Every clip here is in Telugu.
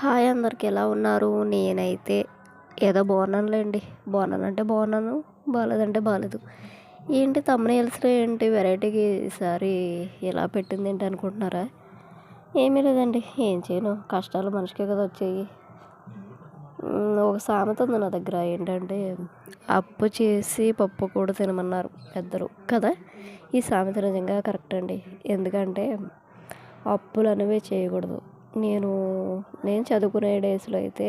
హాయ్ అందరికి ఎలా ఉన్నారు? నేనైతే ఏదో బాగున్నానులేండి. బాగున్నానంటే బాగున్నాను బాగాలేదంటే బాగాలేదు. ఏంటి తమ్మునేల్స్లో ఏంటి వెరైటీకి ఈసారి ఎలా పెట్టింది ఏంటి అనుకుంటున్నారా? ఏమీ లేదండి ఏం చేయను. కష్టాలు మనిషికే కదా వచ్చాయి. ఒక సామెత ఉంది నా దగ్గర. ఏంటంటే అప్పు చేసి పప్పు కూడా తినమన్నారు పెద్దలు. కదా? ఈ సామెత నిజంగా కరెక్ట్ అండి. ఎందుకంటే అప్పులు అనేవి చేయకూడదు. నేను నేను చదువుకునే డేస్లో అయితే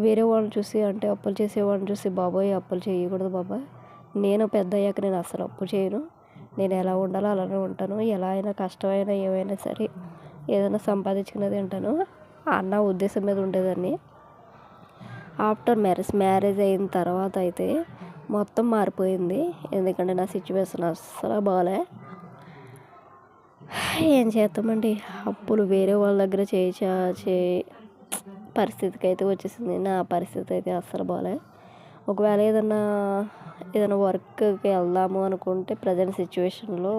వేరే వాళ్ళని చూసి అంటే అప్పులు చేసేవాళ్ళని చూసి బాబోయ్ అప్పులు చేయకూడదు బాబాయ్ నేను పెద్ద అయ్యాక నేను అసలు అప్పు చేయను. నేను ఎలా ఉండాలో అలానే ఉంటాను. ఎలా అయినా కష్టమైనా ఏమైనా సరే ఏదైనా సంపాదించుకునేది ఉంటాను. అన్న ఉద్దేశం మీద ఉండేదాన్ని. ఆఫ్టర్ మ్యారేజ్ మ్యారేజ్ అయిన తర్వాత అయితే మొత్తం మారిపోయింది. ఎందుకంటే నా సిచ్యువేషన్ అస్సలు బాగాలే ఏం చేస్తామండి అప్పులు వేరే వాళ్ళ దగ్గర చేయించా చే పరిస్థితికి అయితే వచ్చేసింది. నా పరిస్థితి అయితే అస్సలు బాగాలే ఒకవేళ ఏదన్నా ఏదైనా వర్క్కి వెళ్దాము అనుకుంటే ప్రజెంట్ సిచ్యువేషన్లో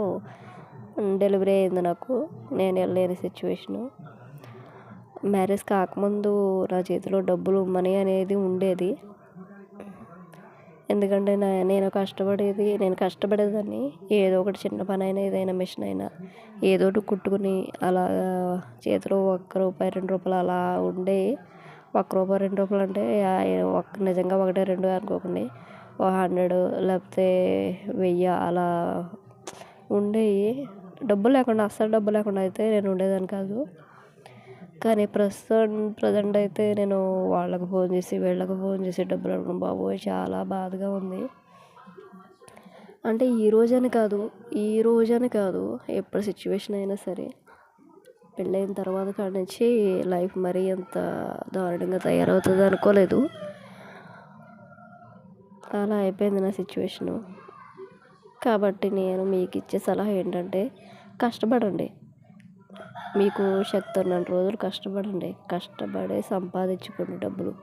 డెలివరీ అయింది నాకు. నేను వెళ్ళలేని సిచ్యువేషను. మ్యారేజ్ కాకముందు నా చేతిలో డబ్బులు మనీ అనేది ఉండేది. ఎందుకంటే నా నేను కష్టపడేది నేను కష్టపడేదాన్ని ఏదో ఒకటి చిన్న పని అయినా ఏదైనా మిషన్ అయినా. ఏదో ఒకటి కుట్టుకుని అలా చేతిలో ఒక్క రూపాయి రెండు రూపాయలు అలా ఉండే. ఒక్క రూపాయి రెండు రూపాయలు అంటే ఒక్క నిజంగా ఒకటే రెండు అనుకోకండి. ఒక హండ్రెడ్ లేకపోతే వెయ్యి అలా ఉండేవి డబ్బు లేకుండా అస్సలు డబ్బు లేకుండా అయితే నేను ఉండేదాన్ని కాదు. కానీ ప్రస్తుతం ప్రజెంట్ అయితే నేను వాళ్ళకు ఫోన్ చేసి వీళ్ళకు ఫోన్ చేసి డబ్బులు అడగడం బాబోయ్ చాలా బాధగా ఉంది. అంటే ఈ రోజని కాదు ఈ రోజని కాదు ఎప్పుడు సిచ్యువేషన్ అయినా సరే పెళ్ళైన తర్వాత కాడి నుంచి లైఫ్ మరీ అంత దారుణంగా తయారవుతుంది అనుకోలేదు. అలా అయిపోయింది నా సిచ్యువేషను కాబట్టి నేను మీకు ఇచ్చే సలహా ఏంటంటే కష్టపడండి. మీకు శక్తి ఉన్నన్ని రోజులు కష్టపడండి. కష్టపడి సంపాదించుకోండి డబ్బులు.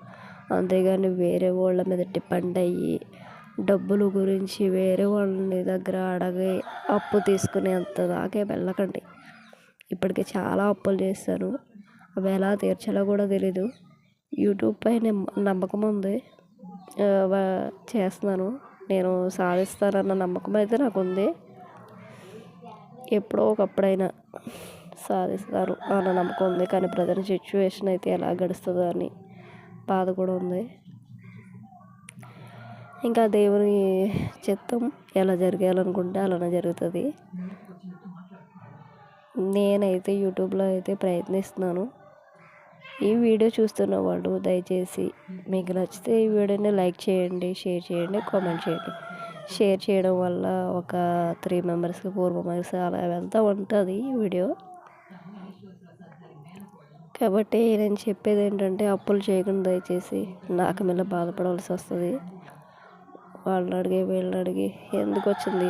అంతేగాని వేరే వాళ్ళ మీద డిపెండ్ అయ్యి డబ్బులు గురించి వేరే వాళ్ళని దగ్గర అడగి అప్పు తీసుకునేంత దాకే వెళ్ళకండి. ఇప్పటికే చాలా అప్పులు చేశాను. అవి ఎలా తీర్చాలో కూడా తెలీదు. యూట్యూబ్ పైన నమ్మకం ఉంది. చేస్తున్నాను. నేను సాధిస్తానన్న నమ్మకం అయితే నాకు ఉంది ఎప్పుడో ఒకప్పుడైనా. సాధిస్తారు అన్న నమ్మకం ఉంది. కానీ ప్రజెంట్ సిచ్యువేషన్ అయితే ఎలా గడుస్తుందో అని బాధ కూడా ఉంది. ఇంకా దేవుని చిత్తం ఎలా జరగాలనుకుంటే అలానే జరుగుతుంది. నేనైతే యూట్యూబ్లో అయితే ప్రయత్నిస్తున్నాను. ఈ వీడియో చూస్తున్న వాళ్ళు దయచేసి మీకు నచ్చితే ఈ వీడియోని లైక్ చేయండి షేర్ చేయండి కామెంట్ చేయండి. షేర్ చేయడం వల్ల ఒక త్రీ మెంబర్స్కి ఫోర్ మెంబర్స్ అలా వెళ్తూ ఉంటుంది ఈ వీడియో. కాబట్టి నేను చెప్పేది ఏంటంటే అప్పులు చేయకుండా దయచేసి నాకు మీద బాధపడవలసి వస్తుంది. వాళ్ళని అడిగి వీళ్ళని అడిగి ఎందుకు వచ్చింది?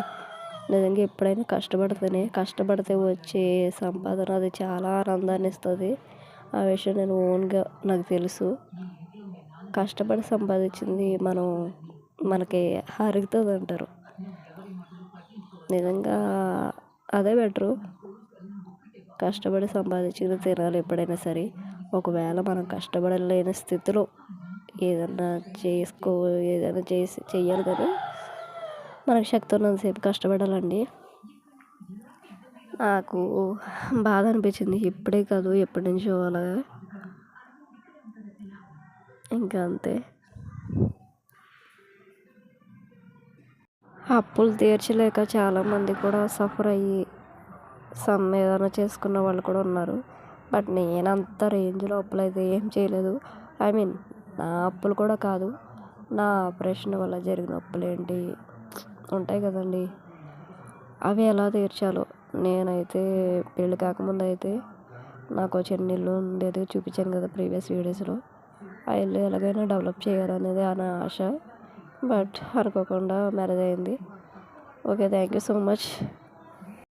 నిజంగా ఎప్పుడైనా కష్టపడితేనే కష్టపడితే వచ్చే సంపాదన అది చాలా ఆనందాన్ని ఇస్తుంది. ఆ విషయం నేను ఓన్గా నాకు తెలుసు. కష్టపడి సంపాదించింది మనం మనకి అరుగుతుంది అంటారు. నిజంగా అదే బెటరు. కష్టపడి సంపాదించిన తినాలి ఎప్పుడైనా సరే. ఒకవేళ మనం కష్టపడలేని స్థితిలో ఏదన్నా చేసుకో ఏదైనా చేసి చెయ్యాలి కానీ మనకు శక్తి ఉన్నంతసేపు కష్టపడాలండి. నాకు బాధ అనిపించింది. ఇప్పుడే కాదు ఎప్పటి నుంచో అలాగా ఇంకా అంతే. అప్పులు తీర్చలేక చాలామంది కూడా సఫర్ అయ్యి సమ్ ఏదైనా చేసుకున్న వాళ్ళు కూడా ఉన్నారు. బట్ నేను అంత రేంజ్లో అప్పులు అయితే ఏం చేయలేదు. ఐ మీన్ నా అప్పులు కూడా కాదు. నా ఆపరేషన్ వల్ల జరిగిన అప్పులు ఏంటి? ఉంటాయి కదండి. అవి ఎలా తీర్చాలో నేనైతే పెళ్ళి కాకముందు అయితే నాకు చిన్న ఇల్లు ఉండేది చూపించాను కదా ప్రీవియస్ వీడియోస్లో. ఆ ఇల్లు ఎలాగైనా డెవలప్ చేయాలనేది నా ఆశ. బట్ అనుకోకుండా మ్యారేజ్ అయింది. Okay thank you so much.